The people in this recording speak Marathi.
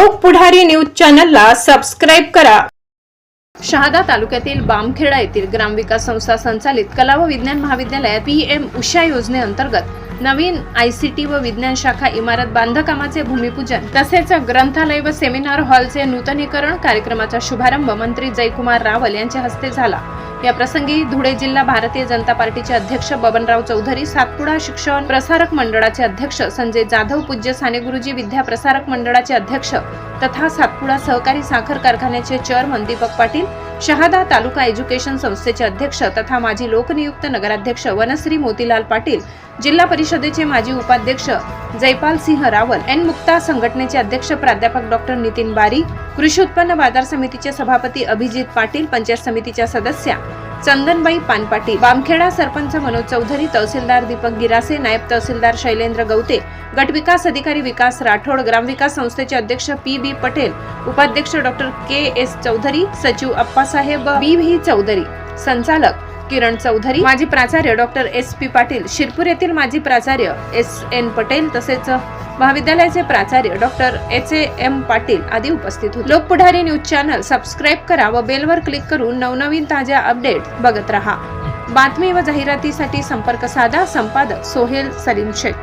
लोक पुढारी न्यूज चॅनलला सबस्क्राईब करा. शहादा तालुक्यातील बामखेडा येथील ग्रामविकास संस्था संचालित कला व विज्ञान महाविद्यालयात पी एम उषा योजनेअंतर्गत नवीन आयसीटी व विज्ञान शाखा इमारत बांधकामाचे भूमिपूजन तसेच ग्रंथालय व सेमिनार हॉलचे नूतनीकरण कार्यक्रमाचा शुभारंभ मंत्री जयकुमार रावल यांच्या हस्ते झाला. या प्रसंगी धुळे जिल्हा भारतीय जनता पार्टीचे अध्यक्ष बबनराव चौधरी सातपुडा शिक्षण प्रसारक मंडळाचे अध्यक्ष संजय जाधव पूज्य साने गुरुजी विद्या प्रसारक मंडळाचे अध्यक्ष तथा सातपुडा सहकारी साखर कारखान्याचे चेअरमन दीपक पाटील शहादा तालुका एज्युकेशन संस्थेचे अध्यक्ष तथा माजी लोकनियुक्त नगराध्यक्ष वनश्री मोतीलाल पाटील जिल्हा परिषदेचे माजी उपाध्यक्ष जयपाल सिंह रावल एन मुक्ता संघटनेचे अध्यक्ष प्राध्यापक डॉक्टर नितीन बारी कृषी उत्पन्न बाजार समितीचे सभापती अभिजित पाटील पंचायत समितीच्या सदस्या चंदनबाई पानपाटी बामखेडा सरपंच मनोज चौधरी तहसीलदार दीपक गिरासे नायब तहसीलदार शैलेंद्र गवते गट विकास अधिकारी विकास राठोड ग्रामविकास संस्थेचे अध्यक्ष पी बी पटेल उपाध्यक्ष डॉक्टर के एस चौधरी सचिव अप्पासाहेब बी व्ही चौधरी संचालक किरण चौधरी माजी प्राचार्य doctor S P Patil Shirpur येथील माजी प्राचार्य एस एन पटेल तसेच महाविद्यालयाचे प्राचार्य doctor H A M Patil आदी उपस्थित होते. लोकपुढारी न्यूज चॅनल सबस्क्राईब करा व बेलवर क्लिक करून नवनवीन ताज्या अपडेट बघत रहा. बातमी व जाहिरातीसाठी संपर्क साधा संपादक सोहेल सलीम शेख.